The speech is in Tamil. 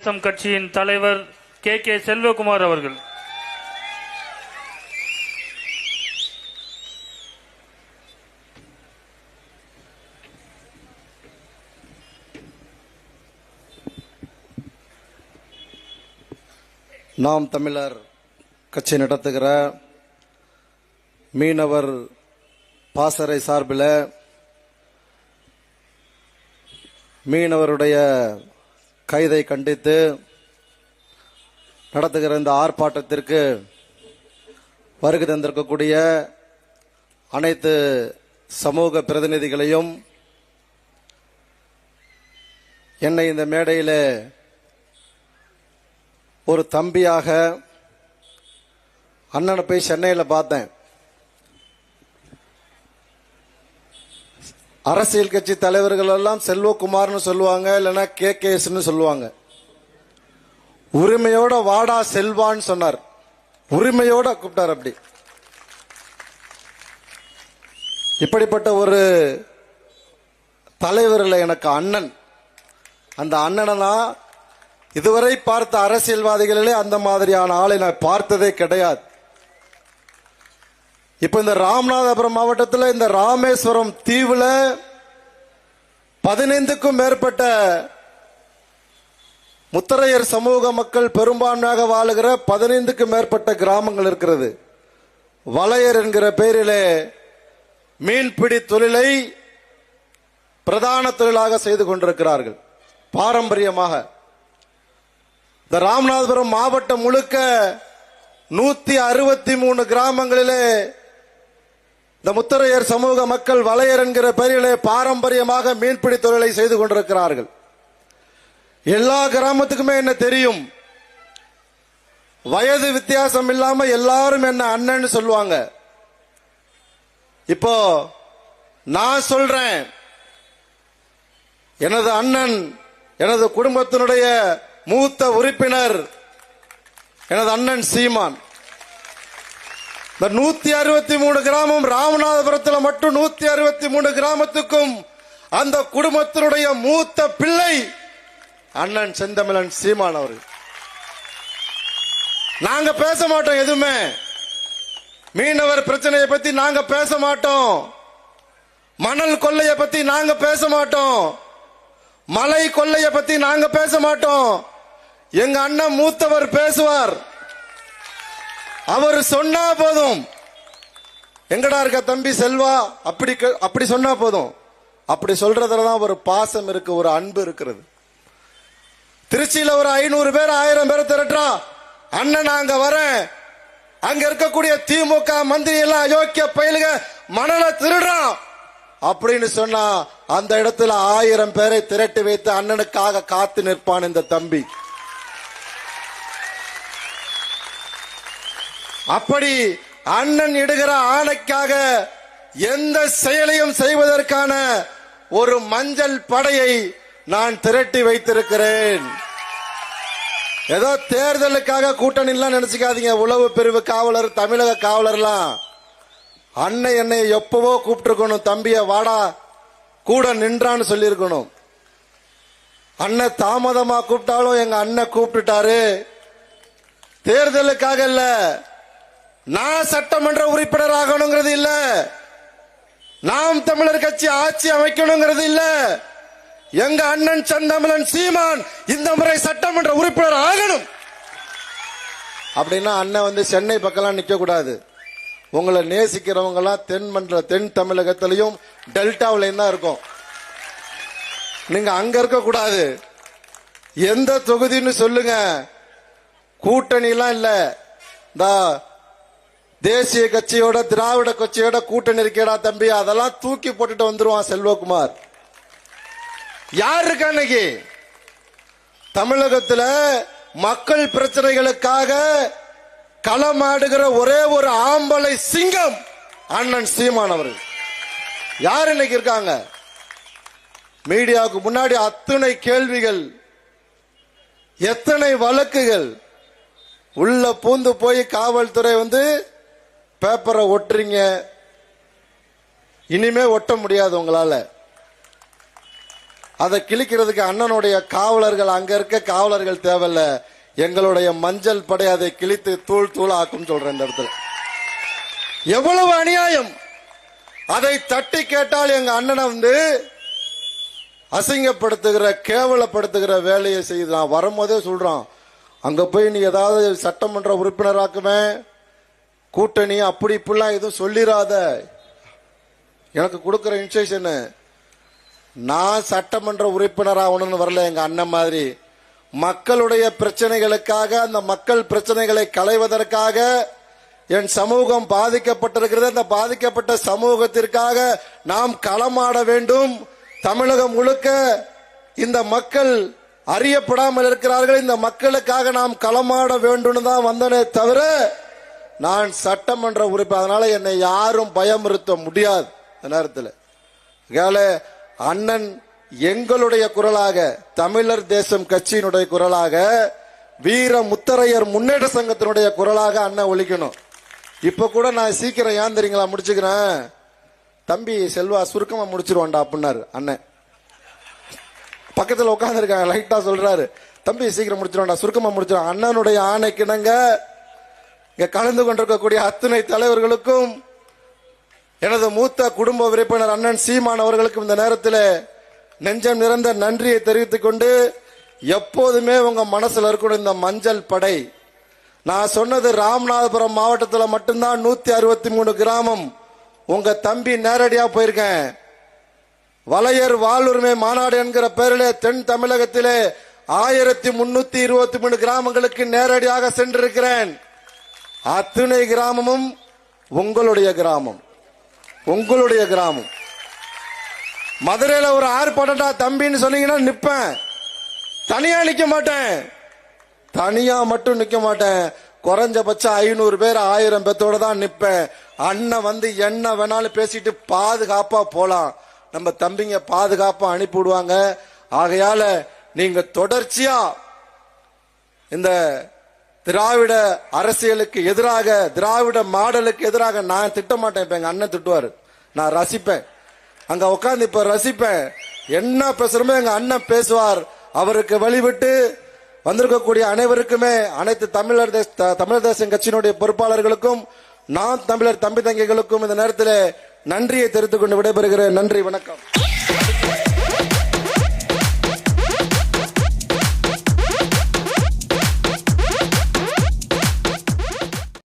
தேசம் கட்சியின் தலைவர் கே. கே. செல்வகுமார் அவர்கள். நாம் தமிழர் கட்சி நடத்துகிற மீனவர் பாசறை சார்பில் மீனவருடைய கைதை கண்டித்து நடத்துகிற இந்த ஆர்ப்பாட்டத்திற்கு வருகை தந்திருக்கக்கூடிய அனைத்து சமூக பிரதிநிதிகளையும் என்னை இந்த மேடையில் ஒரு தம்பியாக அண்ணனை போய் சென்னையில் பார்த்தேன். அரசியல் கட்சி தலைவர்கள் எல்லாம் செல்வகுமார்னு சொல்லுவாங்க இல்லைன்னா கே கேஸ்னு சொல்லுவாங்க. உரிமையோட வாடா செல்வான்னு சொன்னார். உரிமையோட கூப்பிட்டார் அப்படி. இப்படிப்பட்ட ஒரு தலைவரில் எனக்கு அண்ணன். அந்த அண்ணனை நான் இதுவரை பார்த்த அரசியல்வாதிகளிலே அந்த மாதிரியான ஆளை நான் பார்த்ததே கிடையாது. இப்ப இந்த ராமநாதபுரம் மாவட்டத்தில் இந்த ராமேஸ்வரம் தீவுல பதினைந்துக்கும் மேற்பட்ட முத்தரையர் சமூக மக்கள் பெரும்பான்மையாக வாழுகிற பதினைந்துக்கும் மேற்பட்ட கிராமங்கள் இருக்கிறது. வளையர் என்கிற பெயரிலே மீன்பிடி தொழிலை பிரதான தொழிலாக செய்து கொண்டிருக்கிறார்கள். பாரம்பரியமாக. இந்த ராமநாதபுரம் மாவட்டம் முழுக்க நூத்தி அறுபத்தி மூணு கிராமங்களிலே இந்த முத்தரையர் சமூக மக்கள் வளையர் என்கிற பெயரிலே பாரம்பரியமாக மீன்பிடி தொழிலை செய்து கொண்டிருக்கிறார்கள். எல்லா கிராமத்துக்குமே என்ன தெரியும்? வயது வித்தியாசம் இல்லாம எல்லாரும் என்ன அண்ணன்னு சொல்லுவாங்க. இப்போ நான் சொல்றேன். எனது அண்ணன் எனது குடும்பத்தினுடைய மூத்த உறுப்பினர் எனது அண்ணன் சீமான். இந்த நூத்தி அறுபத்தி மூணு கிராமம் ராமநாதபுரத்தில் மட்டும் நூத்தி அறுபத்தி மூணு கிராமத்துக்கும் அந்த குடும்பத்தினுடைய மூத்த பிள்ளை அண்ணன் செந்தமிழன் சீமான் அவர் நாங்க பேச மாட்டோம் எதுவுமே. மீனவர் பிரச்சனையை பத்தி நாங்க பேச மாட்டோம். மணல் கொள்ளைய பத்தி நாங்க பேச மாட்டோம். மலை கொள்ளைய பத்தி நாங்க பேச மாட்டோம். எங்க அண்ணன் மூத்தவர் பேசுவார். அவர் சொன்னா போதும். எங்கடா இருக்க தம்பி செல்வா? அப்படி க- அப்படி சொன்னா போதும். அப்படி சொல்றதுல தான் ஒரு பாசம் இருக்கு ஒரு அன்பு இருக்கிறது. திருச்சியில ஒரு ஐநூறு பேர் ஆயிரம் பேர் திரட்டுறா. அண்ணன் அங்க வரேன். அங்க இருக்கக்கூடிய திமுக மந்திரி எல்லாம் அயோக்கிய பயிலுக மணலை திருடுறான். அப்படின்னு சொன்னா அந்த இடத்துல ஆயிரம் பேரை திரட்டி வைத்து அண்ணனுக்காக காத்து நிற்பான் இந்த தம்பி. அப்படி அண்ணன் இடுகிற ஆணைக்காக எந்த செயலையும் செய்வதற்கான ஒரு மஞ்சள் படையை நான் திரட்டி வைத்திருக்கிறேன். ஏதோ தேர்தலுக்காக கூட்டணி எல்லாம் நினைச்சுக்காதீங்க. உளவு பிரிவு காவலர் தமிழக காவலர்லாம். அண்ணன் என்னை எப்பவோ கூப்பிட்டுருக்கணும். தம்பிய வாடா கூட நின்றான்னு சொல்லியிருக்கணும். அண்ணன் தாமதமா கூப்பிட்டாலும் எங்க அண்ணன் கூப்பிட்டுட்டாரு. தேர்தலுக்காக இல்லை நான் சட்டமன்ற உறுப்பினர் ஆகணுங்கிறது இல்ல. நாம் தமிழர் கட்சி ஆட்சி அமைக்கணுங்கிறது இல்ல. எங்க அண்ணன் சந்தமிழன் சீமான் இந்த முறை சட்டமன்ற உறுப்பினர் ஆகணும். அப்படின்னா அண்ணன் வந்து சென்னை பக்கம்லாம் நிக்க கூடாது. உங்களை நேசிக்கிறவங்க எல்லாம் தென் மன்ற தென் தமிழகத்திலையும் டெல்டாவிலையும் தான் இருக்கும். நீங்க அங்க இருக்க கூடாது. எந்த தொகுதின்னு சொல்லுங்க. கூட்டணி எல்லாம் இல்ல. இந்த தேசிய கட்சியோட திராவிட கட்சியோட கூட்டணி இருக்கேடா தம்பி. அதெல்லாம் தூக்கி போட்டுட்டு வந்துருவான் செல்வகுமார். யார் இருக்கா இன்னைக்கு? தமிழகத்துல மக்கள் பிரச்சனைகளுக்காக களமாடுகிற ஒரே ஒரு ஆம்பளை சிங்கம் அண்ணன் சீமான் அவர் யார் இன்னைக்கு இருக்காங்க? மீடியாவுக்கு முன்னாடி அத்தனை கேள்விகள் எத்தனை வழக்குகள் உள்ள பூந்து போய் காவல்துறை வந்து பேப்பரை ஒட்டுறீங்க. இனிமே ஒட்ட முடியாது உங்களால. அதை கிழிக்கிறதுக்கு அண்ணனுடைய காவலர்கள் அங்க இருக்க காவலர்கள் தேவையில்ல. எங்களுடைய மஞ்சள் படை அதை கிழித்து தூள் தூள் ஆக்கும் சொல்றேன் இந்த இடத்துல. எவ்வளவு அநியாயம். அதை தட்டி கேட்டால் எங்க அண்ணனை வந்து அசிங்கப்படுத்துகிற கேவலப்படுத்துகிற வேலையை செய்து நான் வரும்போதே சொல்றான் அங்க போய் நீ ஏதாவது சட்டமன்ற உறுப்பினராக்குமே. கூட்டணி அப்படி இப்படிலாம் எதுவும் சொல்லிராத. எனக்கு கொடுக்குற இன்ஸ்ட்ரக்ஷன் நான் சட்டமன்ற உறுப்பினர் ஆகணும்னு வரல எங்க அண்ணன் மாதிரி. மக்களுடைய பிரச்சனைகளுக்காக அந்த மக்கள் பிரச்சனைகளை களைவதற்காக என் சமூகம் பாதிக்கப்பட்டிருக்கிறது. அந்த பாதிக்கப்பட்ட சமூகத்திற்காக நாம் களமாட வேண்டும். தமிழகம் முழுக்க இந்த மக்கள் அறியப்படாமல் இருக்கிறார்கள். இந்த மக்களுக்காக நாம் களமாட வேண்டும் தான் வந்தனே தவிர நான் சட்டமன்ற உறுப்பினர் அதனால என்னை யாரும் பயமுறுத்த முடியாது. நேரத்தில். அண்ணன் எங்களுடைய குரலாக தமிழர் தேசம் கட்சியினுடைய குரலாக வீர முத்தரையர் முன்னேற்ற சங்கத்தினுடைய குரலாக அண்ணன் ஒழிக்கணும். இப்ப கூட நான் சீக்கிரம் ஏன் தெரியுங்களா முடிச்சுக்கிறேன்? தம்பி செல்வா சுருக்கமா முடிச்சிருவான்டா அப்படின்னாரு அண்ணன். பக்கத்துல உட்காந்துருக்காங்க லைட்டா சொல்றாரு. தம்பி சீக்கிரம் முடிச்சிருவான்டா சுருக்கமா முடிச்சிருவான். அண்ணனுடைய ஆணைக்கிணங்க இங்க கலந்து கொண்டிருக்கக்கூடிய அத்தனை தலைவர்களுக்கும் எனது மூத்த குடும்ப உறுப்பினர் அண்ணன் சீமான் அவர்களுக்கும் இந்த நேரத்தில் நெஞ்சம் நிறந்த நன்றியை தெரிவித்துக் கொண்டு எப்போதுமே உங்க மனசுல இருக்கணும் இந்த மஞ்சள் படை. நான் சொன்னது ராமநாதபுரம் மாவட்டத்தில் மட்டும்தான் நூத்தி அறுபத்தி மூணு கிராமம். உங்க தம்பி நேரடியா போயிருக்கேன். வலையர் வாழ்வுரிமை மாநாடு என்கிற பெயரில் தென் தமிழகத்திலே ஆயிரத்தி முன்னூத்தி இருபத்தி மூணு கிராமங்களுக்கு நேரடியாக சென்றிருக்கிறேன். அத்துணை கிராமமும் உங்களுடைய கிராமம். உங்களுடைய கிராமம். மதுரையில் ஒரு ஆர்ப்பாட்டா தம்பின்னு சொன்னீங்கன்னா நிற்பேன் தனியா நிக்க மாட்டேன். தனியா மட்டும் நிக்க மாட்டேன். குறைஞ்சபட்சம் ஐநூறு பேர் ஆயிரம் பேத்தோட தான் நிற்பேன் அண்ணன் வந்து என்ன வேணாலும் பேசிட்டு பாதுகாப்பா போலாம். நம்ம தம்பிங்க பாதுகாப்பா அனுப்பி விடுவாங்க. ஆகையால நீங்க தொடர்ச்சியா இந்த திராவிட அரசியலுக்கு எதிராக திராவிட மாடலுக்கு எதிராக நான் திட்ட மாட்டேன் இப்ப எங்க அண்ணன் திட்டுவார். நான் ரசிப்பேன். அங்க உட்காந்து இப்ப ரசிப்பேன். என்ன பேசுறமோ எங்க அண்ணன் பேசுவார். அவருக்கு வழிவிட்டு வந்திருக்கக்கூடிய அனைவருக்குமே அனைத்து தமிழர் தேச த- தமிழர் தேசம் கட்சியினுடைய பொறுப்பாளர்களுக்கும் நான் தமிழர் தம்பி தங்கைகளுக்கும் இந்த நேரத்தில் நன்றியை தெரிவித்துக் கொண்டு விடைபெறுகிறேன். நன்றி வணக்கம்.